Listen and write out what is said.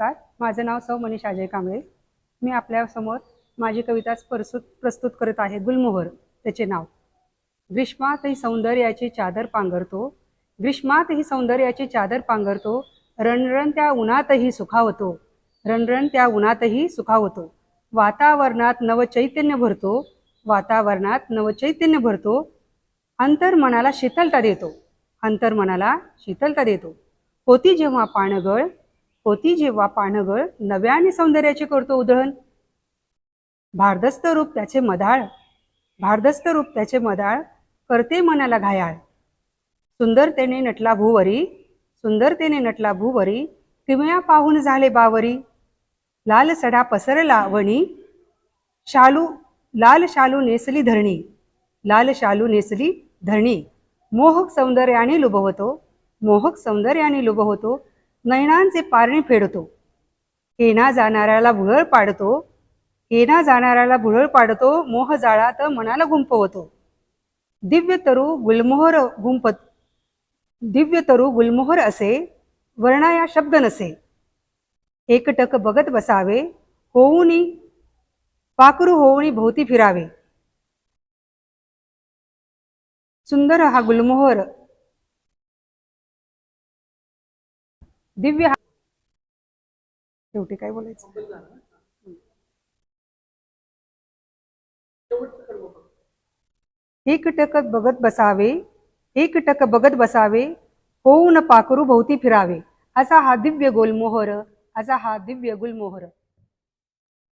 नमस्कार. माझं नाव सौ मनीष अजय कांबळे. मी आपल्यासमोर माझी कविता प्रस्तुत प्रस्तुत करत आहे गुलमोहर त्याचे नाव. ग्रीष्मातही सौंदर्याची चादर पांघरतो. ग्रीष्मातही सौंदर्याची चादर पांघरतो. रणरण त्या उन्हातही सुखावतो. रणरण त्या उन्हातही सुखावतो. वातावरणात नवचैतन्य भरतो. वातावरणात नवचैतन्य भरतो. अंतर्मनाला शीतलता देतो. अंतर्मनाला शीतलता देतो. होती जेव्हा पाणगळ होती जेव्हा पानगळ नव्याने सौंदर्याचे करतो उधळण भारदस्त रूप त्याचे मधाळ भारदस्त रूप त्याचे मधाळ करते मनाला घायाळ. सुंदरतेने नटला भूवरी सुंदरतेने नटला भूवरी किमया पाहून झाले बावरी. लाल सडा पसरला वणी शालू लाल शालू नेसली धरणी. लाल शालू नेसली धरणी. मोहक सौंदर्याने लुभवतो मोहक सौंदर्याने लुभवतो नयनांचे पारणे फेडतो. येणा जाणाऱ्याला भुरळ पाडतो. येणा जाणाऱ्याला भुरळ पाडतो. मोह जाळात मनाला गुंपवतो दिव्य तरु गुलमोहर गुंपत दिव्य तरु गुलमोहर असे वर्णाया शब्द नसे. एकटक बघत बसावे. होऊनी पाखरू होऊनी भोवती फिरावे. सुंदर हा गुलमोहर दिव्य हा शेवटी काय बोलायचं? एकटक बघत बसावे एकटक बघत बसावे होऊन पाखरू भोवती फिरावे. असा हा दिव्य गुलमोहर असा हा दिव्य गुलमोहर.